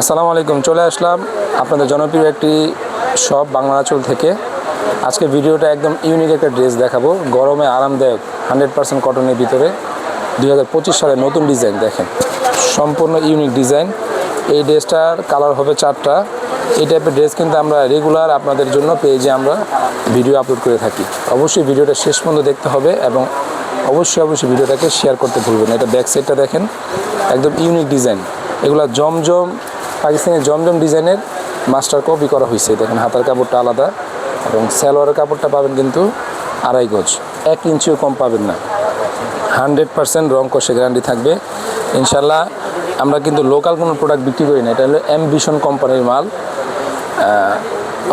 আসসালামু আলাইকুম, চলে আসলাম আপনাদের জনপ্রিয় একটি শপ বাংলাচল থেকে। আজকে ভিডিওটা একদম ইউনিক একটা ড্রেস দেখাবো। গরমে আরামদায়ক হান্ড্রেড পার্সেন্ট কটনের ভিতরে। দুই সালের নতুন ডিজাইন দেখেন, সম্পূর্ণ ইউনিক ডিজাইন এই ড্রেসটার কালার হবে চারটা। এই টাইপের ড্রেস কিন্তু আমরা রেগুলার আপনাদের জন্য পেজে আমরা ভিডিও আপলোড করে থাকি। অবশ্যই ভিডিওটা শেষ পর্যন্ত দেখতে হবে এবং অবশ্যই অবশ্যই ভিডিওটাকে শেয়ার করতে ভুলবেন। এটা ব্যাক সাইডটা দেখেন, একদম ইউনিক ডিজাইন এগুলা জমজম পাকিস্তানি জমজম ডিজাইনের মাস্টার কপি করা হয়েছে। দেখেন, হাতার কাপড়টা আলাদা এবং সালোয়ারের কাপড়টা পাবেন কিন্তু আড়াই গজ। এক ইঞ্চিও কম পাবেন না। হান্ড্রেড পার্সেন্ট রং কষে গ্যারান্টি থাকবে। ইনশাল্লাহ আমরা কিন্তু লোকাল কোনো প্রোডাক্ট বিক্রি করি না। এটা হলো অ্যাম্বিশন কোম্পানির মাল।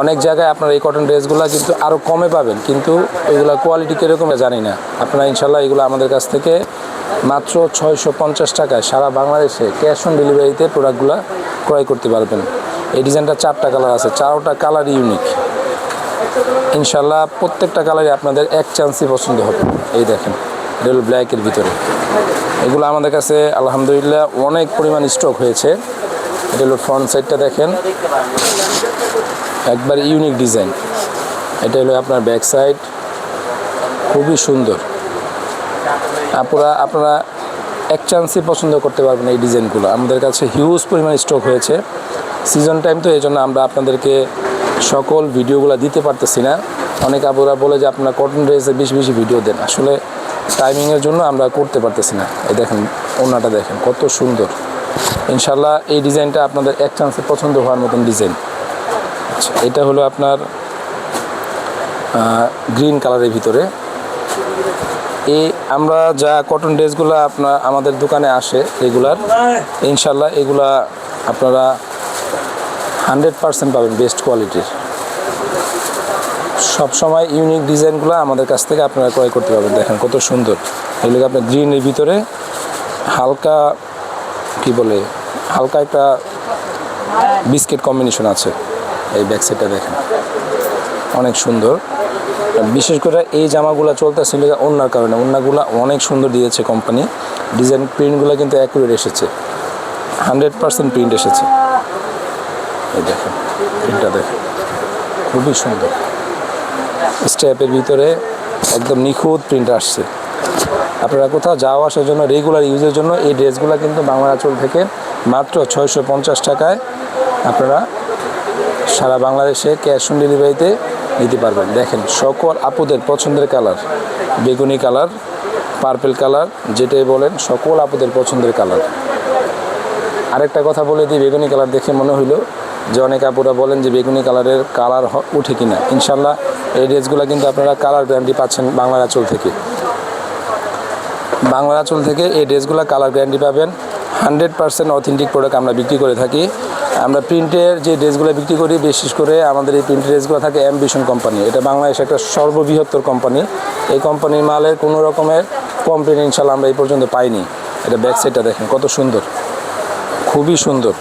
অনেক জায়গায় আপনার এই কটন ড্রেসগুলো কিন্তু আরও কমে পাবেন। কিন্তু এগুলো কোয়ালিটি কীরকম, জানি না। আপনারা ইনশাল্লাহ এগুলো আমাদের কাছ থেকে মাত্র ছয়শো পঞ্চাশ টাকায় সারা বাংলাদেশে ক্যাশ অন ডেলিভারিতে প্রোডাক্টগুলো ক্রয় করতে পারবেন। এই ডিজাইনটা চারটা কালার আছে, চারোটা কালার ইউনিক। ইনশাল্লাহ প্রত্যেকটা কালারই আপনাদের এক চান্সই পছন্দ হবে। এই দেখেন, এটা ব্ল্যাকের ভিতরে। এগুলো আমাদের কাছে আলহামদুলিল্লাহ অনেক পরিমাণ স্টক হয়েছে। এটা হলো ফ্রন্ট সাইডটা দেখেন। একবার ইউনিক ডিজাইন। এটা হলো আপনার ব্যাক সাইড খুবই সুন্দর। আপনারা আপনারা এক চান্সই পছন্দ করতে পারবেন এই ডিজাইনগুলো। আমাদের কাছে হিউজ পরিমাণ স্টক হয়েছে। সিজন টাইম তো এই জন্য আমরা আপনাদেরকে সকল ভিডিওগুলো দিতে পারতেছি না। অনেক আপুরা বলে যে, আপনার কটন ড্রেসে বেশি বেশি ভিডিও দেন। আসলে টাইমিংয়ের জন্য আমরা করতে পারতেছি না। এই দেখেন, ওনাটা দেখেন, কত সুন্দর। ইনশাল্লাহ এই ডিজাইনটা আপনাদের এক চান্সে পছন্দ হওয়ার মতন ডিজাইন। আচ্ছা এটা হলো আপনার গ্রিন কালারের ভিতরে। এই আমরা যা কটন ড্রেসগুলো আপনার আমাদের দোকানে আসে রেগুলার ইনশাল্লাহ এগুলা আপনারা হান্ড্রেড পারসেন্ট পাবেন বেস্ট কোয়ালিটির সবসময় ইউনিক ডিজাইনগুলো আমাদের কাছ থেকে আপনারা ক্রয় করতে পারবেন। দেখেন কত সুন্দর। এগুলো আপনার গ্রিনের ভিতরে হালকা, কি বলে, হালকা একটা বিস্কিট কম্বিনেশন আছে। এই ব্যাক সাইডটা দেখেন। অনেক সুন্দর। বিশেষ করে এই জামাগুলো চলতেছিল অন্যার কারণে। ওনাগুলো অনেক সুন্দর দিয়েছে কোম্পানি ডিজাইন প্রিন্টগুলো কিন্তু অ্যাকুরেট এসেছে। হান্ড্রেড পার্সেন্ট প্রিন্ট এসেছে। এই দেখেন প্রিন্টটা দেখেন। খুবই সুন্দর। স্ট্যাপের ভিতরে একদম নিখুঁত প্রিন্ট আসছে। আপনারা কোথাও যাওয়া আসার জন্য রেগুলার ইউজের জন্য এই ড্রেসগুলো কিন্তু বাংলা আঁচল থেকে মাত্র ছয়শো পঞ্চাশ টাকায় আপনারা সারা বাংলাদেশে ক্যাশ অন ডেলিভারিতে নিতে পারবেন। দেখেন, সকল আপুদের পছন্দের কালার, বেগুনি কালার, পার্পেল কালার, যেটাই বলেন, সকল আপুদের পছন্দের কালার। আরেকটা কথা বলে দিই, বেগুনি কালার দেখে মনে হইল যে অনেক আপুরা বলেন যে বেগুনি কালারের কালার উঠে কিনা। ইনশাল্লাহ এই ড্রেসগুলো কিন্তু আপনারা কালার গ্যারান্টি পাচ্ছেন বাংলার আঁচল থেকে। বাংলার আঁচল থেকে এই ড্রেসগুলো কালার গ্যারান্টি পাবেন। হান্ড্রেড পার্সেন্ট অথেন্টিক প্রোডাক্ট আমরা বিক্রি করে থাকি। আমরা প্রিন্টের যে ড্রেসগুলো বিক্রি করি বিশেষ করে আমাদের এই প্রিন্টের ড্রেসগুলো থাকে অ্যাম্বিশন কোম্পানি এটা বাংলাদেশে একটা সর্ববৃহত্তর কোম্পানি এই কোম্পানির মালের কোনো রকমের কমপ্লেন ইনশাল্লাহ আমরা এই পর্যন্ত পাইনি। এটা ব্যাক সাইডটা দেখেন কত সুন্দর। খুবই সুন্দর।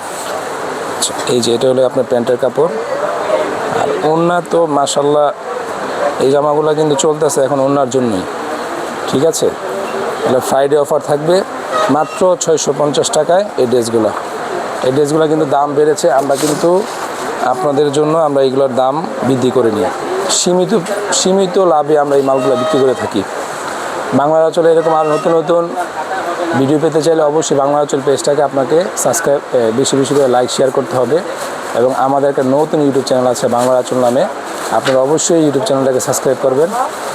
আচ্ছা, এই যে এটা হলো আপনার প্যান্টের কাপড়। আর ওড়না তো মাসাল্লাহ এই জামাগুলো কিন্তু চলতেছে এখন ওড়নার জন্যই। ঠিক আছে? এটা ফ্রাইডে অফার থাকবে। মাত্র ছয়শো পঞ্চাশ টাকায় এই ড্রেসগুলো। এই ড্রেসগুলো কিন্তু দাম বেড়েছে, আমরা কিন্তু আপনাদের জন্য আমরা এইগুলোর দাম বৃদ্ধি করে নিই। সীমিত সীমিত লাভে আমরা এই মালগুলো বিক্রি করে থাকি। বাংলা অঞ্চলে এরকম আর নতুন নতুন ভিডিও পেতে চাইলে অবশ্যই বাংলা অঞ্চল পেজটাকে আপনাকে সাবস্ক্রাইব বেশি বেশি করে লাইক শেয়ার করতে হবে। এবং আমাদের একটা নতুন ইউটিউব চ্যানেল আছে বাংলা আচল নামে। আপনারা অবশ্যই ইউটিউব চ্যানেলটাকে সাবস্ক্রাইব করবেন।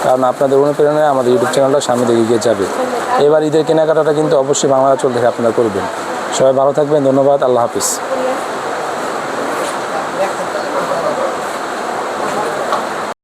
কারণ আপনাদের অনুপ্রেরণায় আমাদের ইউটিউব চ্যানেলটা সামনে দিকে এগিয়ে যাবে। এবার ঈদের কেনাকাটাটা কিন্তু অবশ্যই বাংলা চল থেকে আপনারা করবেন। সবাই ভালো থাকবেন, ধন্যবাদ, আল্লাহ হাফিজ।